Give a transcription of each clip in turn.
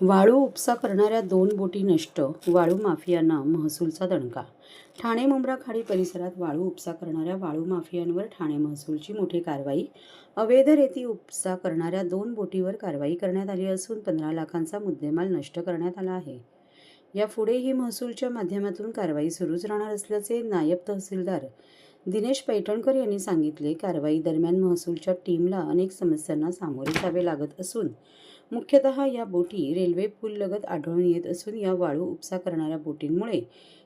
वाळू उपसा करणाऱ्या दोन बोटी नष्ट वाळू माफियांना महसूलचा दणका. ठाणे मुंब्रा खाडी परिसरात वाळू उपसा करणाऱ्या वाळू माफियांवर ठाणे महसूलची मोठी कारवाई. अवैध रेती उपसा करणाऱ्या दोन बोटीवर कारवाई करण्यात आली असून पंधरा लाखांचा मुद्देमाल नष्ट करण्यात आला आहे. यापुढेही महसूलच्या माध्यमातून कारवाई सुरूच राहणार असल्याचे नायब तहसीलदार दिनेश पैठणकर यांनी सांगितले. कारवाई दरम्यान महसूलच्या टीमला अनेक समस्यांना सामोरे जावे लागत असून मुख्यतः या बोटी रेल्वे पूल लगत आढळून येत असून या वाळू उपसा करणाऱ्या बोटींमुळे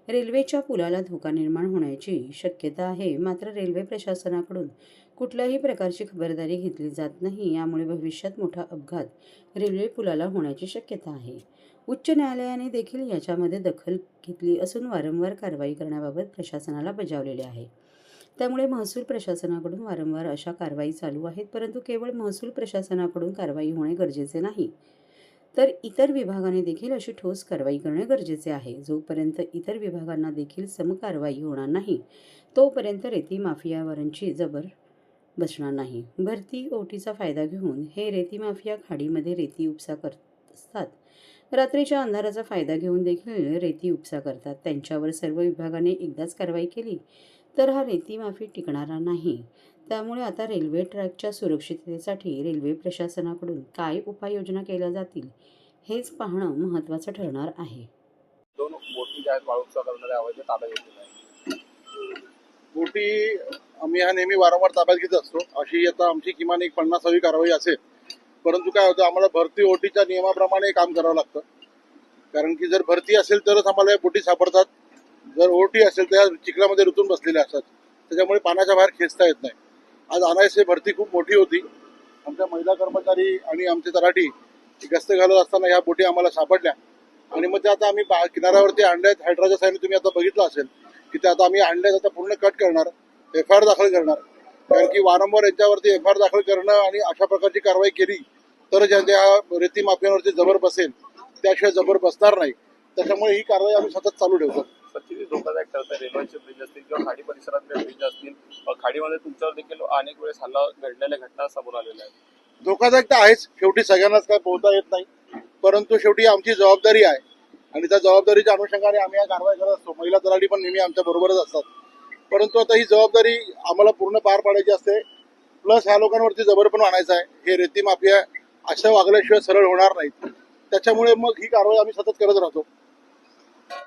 रेल्वेच्या पुलाला धोका निर्माण होण्याची शक्यता आहे. मात्र रेल्वे प्रशासनाकडून कुठल्याही प्रकारची खबरदारी घेतली जात नाही. यामुळे भविष्यात मोठा अपघात रेल्वे पुलाला होण्याची शक्यता आहे. उच्च न्यायालयाने देखील याच्यामध्ये दखल घेतली असून वारंवार कारवाई करण्याबाबत प्रशासनाला बजावलेले आहे. त्यामुळे महसूल प्रशासनाकडून वारंवार अशा कारवाई चालू आहेत परंतु केवळ महसूल प्रशासनाकडून कारवाई होणे गरजेचे नाही. तर इतर विभागाने देखील अशी ठोस कारवाई करणे गरजेचे आहे. जोपर्यंत इतर विभागांना देखील समकारवाई होणार नाही तोपर्यंत रेती माफियावरांची जबर बसणार नाही. भरती ओटीचा फायदा घेऊन हे रेती माफिया खाडीमध्ये रेती उपसा करत असतात रात्रीच्या अंधाराचा फायदा घेऊन देखील रेती उपसा करतात. त्यांच्यावर सर्व विभागाने एकदाच कारवाई केली. तर हा रेती माफी टिकणारा नाही. त्यामुळे आता रेल्वे ट्रॅकच्या सुरक्षिततेसाठी रेल्वे प्रशासनाकडून काय उपाययोजना केल्या जातील हेच पाहणं महत्त्वाचं ठरणार आहे. दोन बोटी ज्या आहेत वाळूचा करणाऱ्या अवैध ताब्यात घेतलेल्या आहेत बोटी आम्ही हा नेहमी वारंवार ताब्यात घेत असतो. अशी आता आमची किमान एक पन्नासावी कारवाई असेल. परंतु काय होतं आम्हाला भरती ओटीच्या नियमाप्रमाणे काम करावं लागतं. कारण की जर भरती असेल तरच आम्हाला या बोटी सापडतात. जर ओटी असेल तर चिखलामध्ये रुतून बसलेल्या असतात. त्याच्यामुळे पाण्याच्या बाहेर खेचता येत नाही. आज अनायसे भरती खूप मोठी होती. आमच्या महिला कर्मचारी आणि आमचे तराठी गस्त घालत असताना ह्या बोटी आम्हाला सापडल्या. आणि मग ते आता आम्ही किनाऱ्यावरती आणल्यात. हायड्राच्या साईडने तुम्ही आता बघितलं असेल की ते आता आम्ही आणल्यात. आता पूर्ण कट करणार. एफ आय आर दाखल करणार. कारण की वारंवार यांच्यावरती एफ आय आर दाखल करणं आणि अशा प्रकारची कारवाई केली तर ज्यांच्या रेती माफियांवरती जबर बसेल त्याशिवाय जबर बसणार नाही. त्याच्यामुळे ही कारवाई आम्ही सतत चालू ठेवतो. तर किती धोकादायक ठरतं रेल्वेचे ब्रिज असतील किंवा खाडी परिसरातले ब्रिज असतील खाडीमध्ये तुमच्यावर देखील अनेक वेळेस हल्ला घडलेल्या घटना समोर आलेल्या आहेत. धोकादायक तर आहेच. शेवटी सगळ्यांनाच काय पोहता येत नाही. परंतु शेवटी आमची जबाबदारी आहे. आणि त्या जबाबदारीच्या अनुषंगाने आम्ही या कारवाई करत असतो. महिला तलाठी पण नेहमी आमच्या बरोबरच असतात. परंतु आता ही जबाबदारी आम्हाला पूर्ण पार पाडायची असते. प्लस ह्या लोकांवरती जबर पण आणायचं आहे. हे रेती माफिया अशा वागल्याशिवाय सरळ होणार नाहीत. त्याच्यामुळे मग ही कारवाई आम्ही सतत करत राहतो.